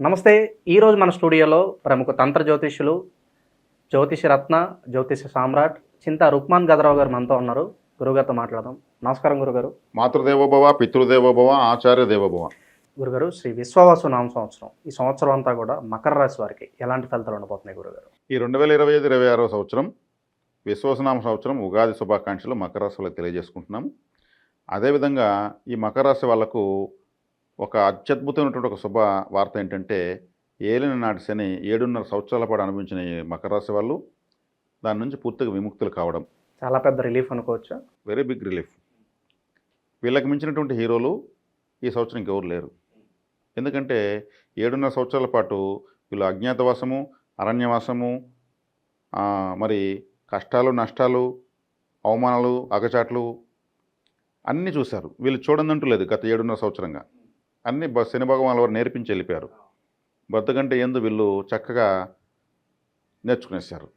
నమస్తే ఈరోజు మన స్టూడియోలో ప్రముఖ తంత్ర జ్యోతిష్యులు జ్యోతిష రత్న జ్యోతిష సామ్రాట్ చింత రుక్మాన్ గదరావు గారు మనతో ఉన్నారు. గురుగారితో మాట్లాడదాం. నమస్కారం గురుగారు. మాతృదేవోభవ పితృదేవోభవ ఆచార్య దేవోభవ. గురుగారు శ్రీ విశ్వవాసు నామ సంవత్సరం. ఈ సంవత్సరం అంతా కూడా మకర రాశి వారికి ఎలాంటి ఫలితాలు ఉండబోతున్నాయి గురుగారు? ఈ రెండు వేల ఇరవై ఐదు ఇరవై ఆరో సంవత్సరం విశ్వసనామ సంవత్సరం ఉగాది శుభాకాంక్షలు మకర రాశి వాళ్ళకి తెలియజేసుకుంటున్నాము అదేవిధంగా ఈ మకర రాశి వాళ్ళకు ఒక అత్యద్భుతమైనటువంటి ఒక శుభ వార్త ఏంటంటే ఏలిన నాటి శని ఏడున్నర సంవత్సరాల పాటు అనుభవించిన మకర రాశి వాళ్ళు దాని నుంచి పూర్తిగా విముక్తులు కావడం. చాలా పెద్ద రిలీఫ్ అనుకోవచ్చా? Very big relief. వీళ్ళకి మించినటువంటి హీరోలు ఈ సంవత్సరం ఇంకెవరు లేరు. ఎందుకంటే ఏడున్నర సంవత్సరాల పాటు వీళ్ళు అజ్ఞాతవాసము అరణ్యవాసము మరి కష్టాలు నష్టాలు అవమానాలు అగచాట్లు అన్నీ చూశారు. వీళ్ళు చూడదంటూ లేదు గత ఏడున్నర సంవత్సరంగా. అన్ని బ- శని భగవాన్ వారు నేర్పించి వెళ్ళిపోయారు. బద్దకంటే ఎందు వీళ్ళు చక్కగా నేర్చుకునేశారు.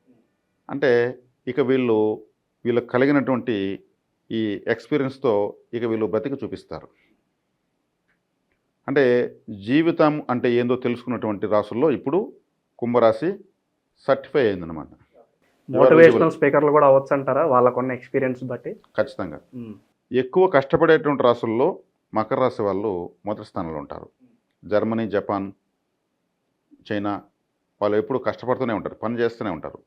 అంటే ఇక వీళ్ళు వీళ్ళకి కలిగినటువంటి ఈ ఎక్స్పీరియన్స్తో ఇక వీళ్ళు బ్రతికి చూపిస్తారు. అంటే జీవితం అంటే ఏందో తెలుసుకున్నటువంటి రాసుల్లో ఇప్పుడు కుంభరాశి సర్టిఫై అయిందనమాట మోటివేషనల్ స్పీకర్లు కూడా అవ్వచ్చు అంటారా? వాళ్ళకున్న ఎక్స్పీరియన్స్ బట్టి. ఖచ్చితంగా. ఎక్కువ కష్టపడేటువంటి రాసుల్లో మకర రాశి వాళ్ళు మొదటి స్థానంలో ఉంటారు. జర్మనీ జపాన్ చైనా వాళ్ళు ఎప్పుడు కష్టపడుతూనే ఉంటారు పని చేస్తూనే ఉంటారు.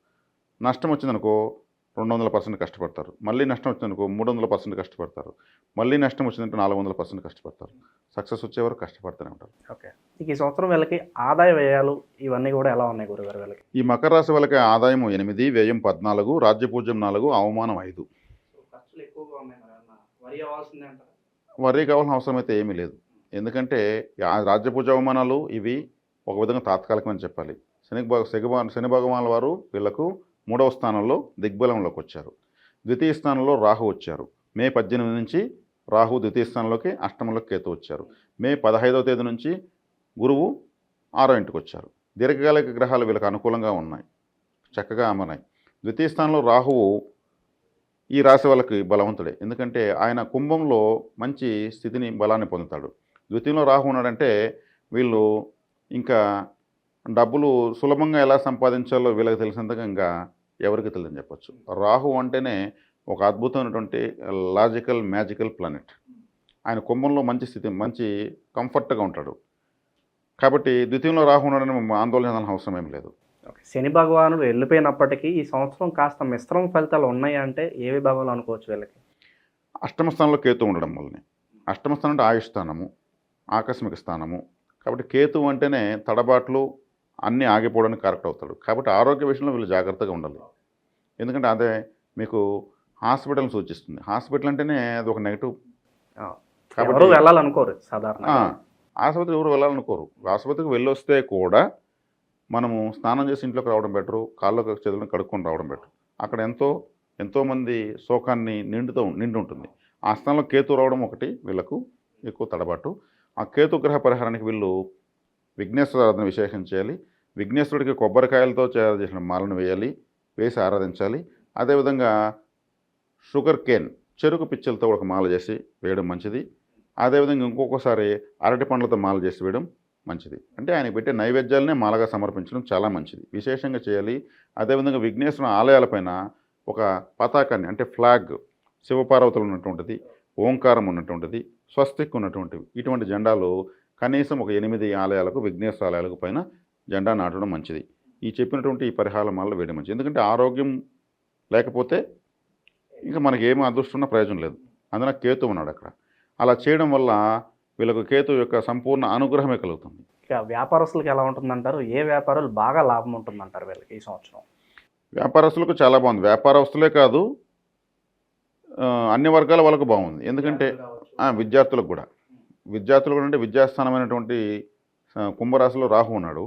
నష్టం వచ్చిందనుకో రెండు వందల పర్సెంట్ కష్టపడతారు. మళ్ళీ నష్టం వచ్చిందనుకో మూడు వందల పర్సెంట్ కష్టపడతారు. మళ్ళీ నష్టం వచ్చిందంటే నాలుగు వందల పర్సెంట్ కష్టపడతారు. సక్సెస్ వచ్చే వరకు కష్టపడుతూనే ఉంటారు. ఓకే. ఈ సంవత్సరం వీళ్ళకి ఆదాయ వ్యయాలు ఇవన్నీ కూడా ఎలా ఉన్నాయి గురుగారు వీళ్ళకి? ఈ మకర రాశి వాళ్ళకి ఆదాయం ఎనిమిది వ్యయం పద్నాలుగు రాజ్యపూజ్యం నాలుగు అవమానం ఐదు. వర్రీ వరి కావాల్సిన అవసరం అయితే ఏమీ లేదు. ఎందుకంటే రాజ్య పూజ అవమానాలు ఇవి ఒక విధంగా తాత్కాలికమని చెప్పాలి. శని శని శని భగవాన్ వారు వీళ్ళకు మూడవ స్థానంలో దిగ్బలంలోకి వచ్చారు. ద్వితీయ స్థానంలో రాహు వచ్చారు. మే పద్దెనిమిది నుంచి రాహు ద్వితీయ స్థానంలోకి అష్టమంలోకి కేతు వచ్చారు. మే పదహైదవ తేదీ నుంచి గురువు ఆరో ఇంటికి వచ్చారు. దీర్ఘకాలిక గ్రహాలు వీళ్ళకి అనుకూలంగా ఉన్నాయి. చక్కగా అమరాయి ద్వితీయ స్థానంలో రాహువు ఈ రాశి వాళ్ళకి బలవంతుడే. ఎందుకంటే ఆయన కుంభంలో మంచి స్థితిని బలాన్ని పొందుతాడు. ద్వితీయంలో రాహు ఉన్నాడంటే వీళ్ళు ఇంకా డబ్బులు సులభంగా ఎలా సంపాదించాలో వీళ్ళకి తెలిసినంతగా ఇంకా ఎవరికి తెలియదని చెప్పచ్చు. రాహు అంటేనే ఒక అద్భుతమైనటువంటి లాజికల్ మ్యాజికల్ ప్లానెట్. ఆయన కుంభంలో మంచి స్థితి మంచి కంఫర్ట్గా ఉంటాడు. కాబట్టి ద్వితీయంలో రాహు ఉన్నాడని ఆందోళన అవసరం ఏం లేదు. శని భగవానుడు వెళ్ళిపోయినప్పటికీ ఈ సంవత్సరం కాస్త మిశ్రమ ఫలితాలు ఉన్నాయి అంటే ఏవి భాగాలు అనుకోవచ్చు వీళ్ళకి? అష్టమ స్థానంలో కేతు ఉండడం వల్లనే. అష్టమ స్థానం అంటే ఆయుష్ స్థానము ఆకస్మిక స్థానము. కాబట్టి కేతు అంటేనే తడబాట్లు అన్నీ ఆగిపోవడానికి కరెక్ట్ అవుతాడు. కాబట్టి ఆరోగ్య విషయంలో వీళ్ళు జాగ్రత్తగా ఉండాలి. ఎందుకంటే అదే మీకు హాస్పిటల్ సూచిస్తుంది. హాస్పిటల్ అంటేనే అది ఒక నెగిటివ్. కాబట్టి- ఎవరు వెళ్ళాలనుకోరు సాధారణ ఆసుపత్రికి ఎవరు వెళ్ళాలనుకోరు. ఆసుపత్రికి వెళ్ళొస్తే కూడా మనము స్నానం చేసి ఇంట్లోకి రావడం బెటరు కాళ్ళకు చేతులను కడుక్కొని రావడం బెటర్. అక్కడ ఎంతో ఎంతోమంది శోకాన్ని నిండుతో నిండి ఉంటుంది. ఆ స్థానంలో కేతు రావడం ఒకటి వీళ్ళకు ఎక్కువ తడబాటు. ఆ కేతు గ్రహ పరిహారానికి వీళ్ళు విఘ్నేశ్వర ఆరాధన విశేషం చేయాలి. విఘ్నేశ్వరుడికి కొబ్బరికాయలతో తయారు చేసిన మాలను వేయాలి వేసి ఆరాధించాలి. అదేవిధంగా షుగర్ కేన్ చెరుకు పిచ్చలతో ఒక మాల చేసి వేయడం మంచిది. అదేవిధంగా ఇంకొకసారి అరటి పండ్లతో మాల చేసి వేయడం మంచిది. అంటే ఆయన పెట్టే నైవేద్యాలనే మాలగా సమర్పించడం చాలా మంచిది. విశేషంగా చేయాలి. అదేవిధంగా విఘ్నేశ్వర ఆలయాలపైన ఒక పతాకాన్ని అంటే ఫ్లాగ్ శివపార్వతులు ఉన్నటువంటిది ఓంకారం ఉన్నటువంటిది స్వస్తిక్ ఉన్నటువంటివి ఇటువంటి జెండాలు కనీసం ఒక ఎనిమిది ఆలయాలకు విఘ్నేశ్వర ఆలయాలకు పైన జెండా నాటడం మంచిది. ఈ చెప్పినటువంటి ఈ పరిహారం వల్ల వేయడం మంచిది. ఎందుకంటే ఆరోగ్యం లేకపోతే ఇంకా మనకి ఏమి అదృష్టం ఉన్న ప్రయోజనం లేదు. అందున కేతు ఉన్నాడు అక్కడ. అలా చేయడం వల్ల వీళ్ళకు కేతు యొక్క సంపూర్ణ అనుగ్రహమే కలుగుతుంది. ఇక వ్యాపారస్తులకు ఎలా ఉంటుందంటారు? ఏ వ్యాపారాలు బాగా లాభం ఉంటుందంటారు వీళ్ళకి ఈ సంవత్సరం? వ్యాపారస్తులకు చాలా బాగుంది. వ్యాపారస్తులే కాదు అన్ని వర్గాల వాళ్ళకు బాగుంది. ఎందుకంటే విద్యార్థులకు కూడా. విద్యార్థులు కూడా అంటే విద్యాస్థానమైనటువంటి కుంభరాశిలో రాహు ఉన్నాడు.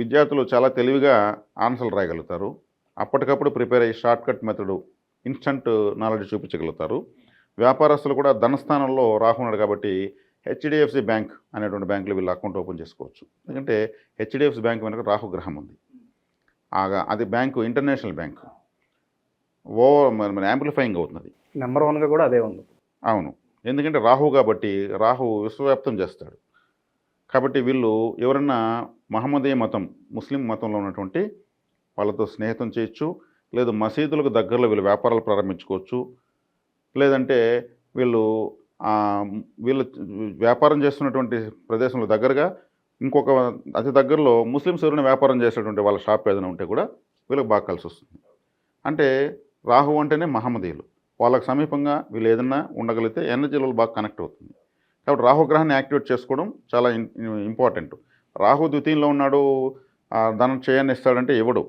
విద్యార్థులు చాలా తెలివిగా ఆన్సర్లు రాయగలుగుతారు. అప్పటికప్పుడు ప్రిపేర్ అయ్యి short cut method instant knowledge చూపించగలుగుతారు. వ్యాపారస్తులు కూడా ధనస్థానంలో రాహు ఉన్నాడు కాబట్టి హెచ్డిఎఫ్సి బ్యాంక్ అనేటువంటి బ్యాంకులో వీళ్ళు అకౌంట్ ఓపెన్ చేసుకోవచ్చు. ఎందుకంటే హెచ్డిఎఫ్సి బ్యాంక్ వెనక రాహు గ్రహం ఉంది. ఆగా అది బ్యాంకు ఇంటర్నేషనల్ బ్యాంక్. ఓ మరి మరి యాంప్లిఫైయింగ్ అవుతుంది నెంబర్ వన్గా కూడా అదే ఉంది. అవును. ఎందుకంటే రాహు కాబట్టి రాహు విశ్వవ్యాప్తం చేస్తాడు. కాబట్టి వీళ్ళు ఎవరన్నా మహమ్మదీయ మతం ముస్లిం మతంలో ఉన్నటువంటి వాళ్ళతో స్నేహితం చేయొచ్చు లేదు మసీదులకు దగ్గరలో వీళ్ళు వ్యాపారాలు ప్రారంభించుకోవచ్చు లేదంటే వీళ్ళు వీళ్ళు వ్యాపారం చేస్తున్నటువంటి ప్రదేశంలో దగ్గరగా ఇంకొక అతి దగ్గరలో ముస్లిమ్స్ ఎవరైనా వ్యాపారం చేసేటువంటి వాళ్ళ షాప్ ఏదైనా ఉంటే కూడా వీళ్ళకి బాగా కలిసి వస్తుంది. అంటే రాహు అంటేనే మహమ్మదీయులు. వాళ్ళకి సమీపంగా వీళ్ళు ఏదైనా ఉండగలిగితే ఎనర్జీలో బాగా కనెక్ట్ అవుతుంది. కాబట్టి రాహుగ్రహాన్ని యాక్టివేట్ చేసుకోవడం చాలా ఇంపార్టెంట్ రాహు ద్వితీయంలో ఉన్నాడు ధనం చేయని ఇస్తాడంటే ఇవ్వడు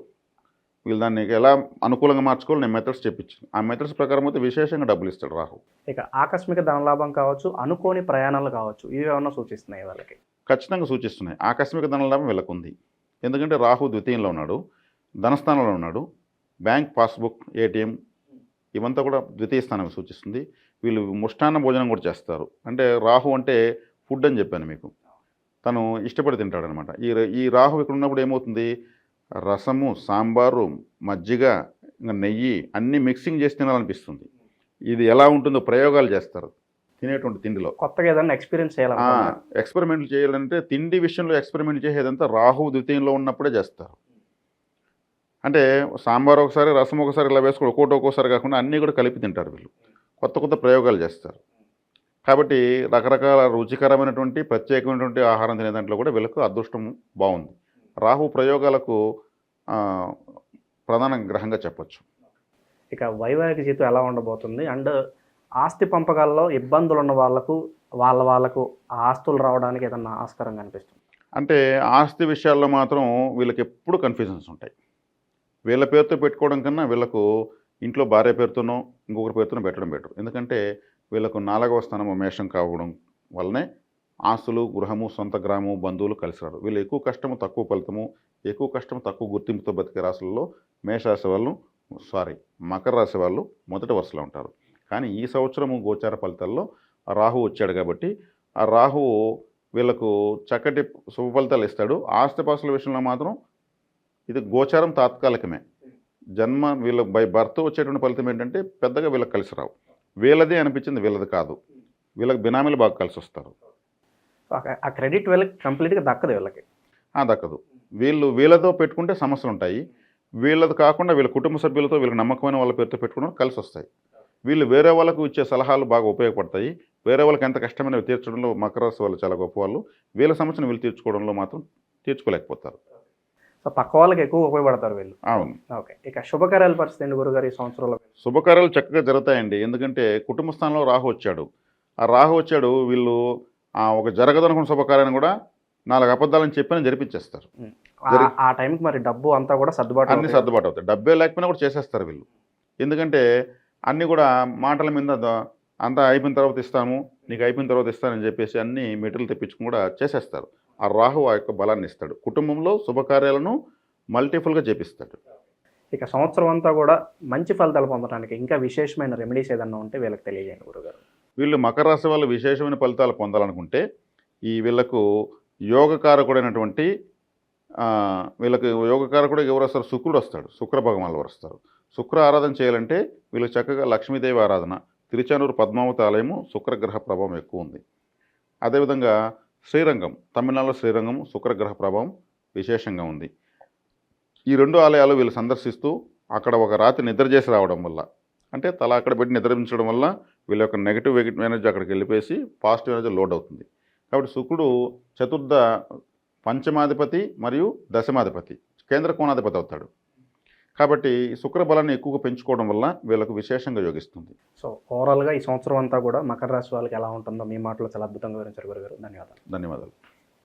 వీళ్ళు దాన్ని ఎలా అనుకూలంగా మార్చుకోవాలి నేను మెథడ్స్ చెప్పించాను ఆ మెథడ్స్ ప్రకారం అయితే విశేషంగా డబ్బులు ఇస్తాడు రాహు ఇక ఆకస్మిక ధనలాభం కావచ్చు అనుకోని ప్రయాణాలు కావచ్చు ఇవి ఏమన్నా సూచిస్తున్నాయి వాళ్ళకి? ఖచ్చితంగా సూచిస్తున్నాయి. ఆకస్మిక ధనలాభం వీళ్ళకు ఉంది. ఎందుకంటే రాహు ద్వితీయంలో ఉన్నాడు ధనస్థానంలో ఉన్నాడు బ్యాంక్ పాస్బుక్ ఏటీఎం ఇవంతా కూడా ద్వితీయ స్థానం సూచిస్తుంది. వీళ్ళు ముష్టాన్న భోజనం కూడా చేస్తారు. అంటే రాహు అంటే ఫుడ్ అని చెప్పాను మీకు. తను ఇష్టపడి తింటాడనమాట. ఈ ఈ రాహు ఇక్కడ ఉన్నప్పుడు ఏమవుతుంది? రసము సాంబారు మజ్జిగ ఇంకా నెయ్యి అన్నీ మిక్సింగ్ చేసి తినాలనిపిస్తుంది. ఇది ఎలా ఉంటుందో ప్రయోగాలు చేస్తారు తినేటువంటి తిండిలో. కొత్తగా ఏదైనా ఎక్స్పీరియన్స్ చేయాలనుకున్నారు ఎక్స్పెరిమెంట్లు చేయాలంటే తిండి విషయంలో ఎక్స్పెరిమెంట్ చేసేదంతా రాహు ద్వితీయంలో ఉన్నప్పుడే చేస్తారు. అంటే సాంబార్ ఒకసారి రసం ఒకసారి ఇలా వేసుకోవడం ఒక్కోటి ఒక్కోసారి కాకుండా అన్నీ కూడా కలిపి తింటారు వీళ్ళు. కొత్త కొత్త ప్రయోగాలు చేస్తారు. కాబట్టి రకరకాల రుచికరమైనటువంటి ప్రత్యేకమైనటువంటి ఆహారం తినే దాంట్లో కూడా వీళ్ళకు అదృష్టం బాగుంది. రాహు ప్రయోగాలకు ప్రధాన గ్రహంగా చెప్పొచ్చు. ఇక వైవాహిక జీవితం ఎలా ఉండబోతుంది? అండ్ ఆస్తి పంపకాల్లో ఇబ్బందులు ఉన్న వాళ్ళకు వాళ్ళ వాళ్ళకు ఆస్తులు రావడానికి ఏదన్నా ఆస్కారం కనిపిస్తుంది? అంటే ఆస్తి విషయాల్లో మాత్రం వీళ్ళకి ఎప్పుడు కన్ఫ్యూజన్స్ ఉంటాయి. వీళ్ళ పేరుతో పెట్టుకోవడం కన్నా వీళ్ళకు ఇంట్లో భార్య పేరుతోనో ఇంకొకరి పేరుతోనో పెట్టడం బెటర్. ఎందుకంటే వీళ్ళకు నాలుగవ స్థానము మేషం కావడం వల్లనే ఆస్తులు గృహము సొంత గ్రామము బంధువులు కలిసిరారు వీళ్ళు ఎక్కువ కష్టము తక్కువ ఫలితము ఎక్కువ కష్టము తక్కువ గుర్తింపుతో బతికే రాశులలో మేషరాశి వాళ్ళు సారీ మకర రాశి వాళ్ళు మొదటి వరుసలో ఉంటారు. కానీ ఈ సంవత్సరము గోచార ఫలితాల్లో రాహు వచ్చాడు కాబట్టి ఆ రాహువు వీళ్ళకు చక్కటి శుభ ఫలితాలు ఇస్తాడు. ఆస్తిపాస్తుల విషయంలో మాత్రం ఇది గోచారం తాత్కాలికమే. జన్మ వీళ్ళ బై బర్త్ వచ్చేటువంటి ఫలితం ఏంటంటే పెద్దగా వీళ్ళకి కలిసి రావు. వీళ్ళదే అనిపించింది వీళ్ళది కాదు. వీళ్ళకి బినామీలు బాగా కలిసి వస్తారు సో ఆ- క్రెడిట్ వీళ్ళకి కంప్లీట్గా దక్కదు వీళ్ళకి. ఆ దక్కదు. వీళ్ళు వీళ్ళతో పెట్టుకుంటే సమస్యలు ఉంటాయి. వీళ్ళది కాకుండా వీళ్ళ కుటుంబ సభ్యులతో వీళ్ళకి నమ్మకమైన వాళ్ళ పేరుతో పెట్టుకోవడం కలిసి వస్తాయి. వీళ్ళు వేరే వాళ్ళకు ఇచ్చే సలహాలు బాగా ఉపయోగపడతాయి. వేరే వాళ్ళకి ఎంత కష్టమైనవి తీర్చడంలో మకర రాశి వాళ్ళు చాలా గొప్ప వాళ్ళు వీళ్ళ సమస్యను వీళ్ళు తీర్చుకోవడంలో మాత్రం తీర్చుకోలేకపోతారు. సో పక్క వాళ్ళకి ఎక్కువ ఉపయోగపడతారు వీళ్ళు. అవును. ఓకే. ఇక శుభకార్యాల పరిస్థితి ఏంటి గురుగారు ఈ సంవత్సరంలో? శుభకార్యాలు చక్కగా జరుగుతాయండి. ఎందుకంటే కుటుంబ స్థానంలో రాహు వచ్చాడు. ఆ రాహు వచ్చాడు వీళ్ళు ఒక జరగదనుకున్న శుభకార్యాన్ని కూడా నాలుగు అబద్ధాలని చెప్పని జరిపించేస్తారు. ఆ- టైంకి మరి డబ్బు అంతా కూడా సర్దుబాటు అన్ని. సర్దుబాటు అవుతాయి. డబ్బే లేకపోయినా కూడా చేసేస్తారు వీళ్ళు. ఎందుకంటే అన్నీ కూడా మాటల మీద అంతా అయిపోయిన తర్వాత ఇస్తాము నీకు అయిపోయిన తర్వాత ఇస్తానని చెప్పేసి అన్ని మెటీరియల్ తెప్పించుకుని కూడా చేసేస్తారు. ఆ రాహు ఆ యొక్క బలాన్ని ఇస్తాడు. కుటుంబంలో శుభకార్యాలను మల్టిపుల్గా చేపిస్తాడు. ఇక సంవత్సరం అంతా కూడా మంచి ఫలితాలు పొందడానికి ఇంకా విశేషమైన రెమెడీస్ ఏదన్నా ఉంటే వీళ్ళకి తెలియజేయండి గురుగారు. వీళ్ళు మకర రాశి వాళ్ళు విశేషమైన ఫలితాలు పొందాలనుకుంటే ఈ వీళ్ళకు యోగకారకుడైనటువంటి వీళ్ళకి యోగకారకుడు ఎవరు వస్తారు? శుక్రుడు వస్తాడు. శుక్ర భగవాన్లు వారు వస్తారు? శుక్ర ఆరాధన చేయాలంటే వీళ్ళకి చక్కగా లక్ష్మీదేవి ఆరాధన తిరుచానూరు పద్మావతి ఆలయము శుక్రగ్రహ ప్రభావం ఎక్కువ ఉంది. అదేవిధంగా శ్రీరంగం తమిళనాడులో శ్రీరంగం శుక్రగ్రహ ప్రభావం విశేషంగా ఉంది. ఈ రెండు ఆలయాలు వీళ్ళు సందర్శిస్తూ అక్కడ ఒక రాత్రి నిద్ర చేసి రావడం వల్ల అంటే తల అక్కడ పెట్టి నిద్రించడం వల్ల వీళ్ళ యొక్క నెగిటివ్ ఎనర్జీ అక్కడికి వెళ్ళిపోయి పాజిటివ్ ఎనర్జీ లోడ్ అవుతుంది. కాబట్టి శుక్రుడు చతుర్థ పంచమాధిపతి మరియు దశమాధిపతి కేంద్ర కోణాధిపతి అవుతాడు. కాబట్టి శుక్ర బలాన్ని ఎక్కువగా పెంచుకోవడం వల్ల వీళ్ళకు విశేషంగా యోగిస్తుంది. సో ఓవరాల్గా ఈ సంవత్సరం అంతా కూడా మకర రాశి వాళ్ళకి ఎలా ఉంటుందో మీ మాటలో చాలా అద్భుతంగా వివరించారు గురుగారు. ధన్యవాదాలు. ధన్యవాదాలు.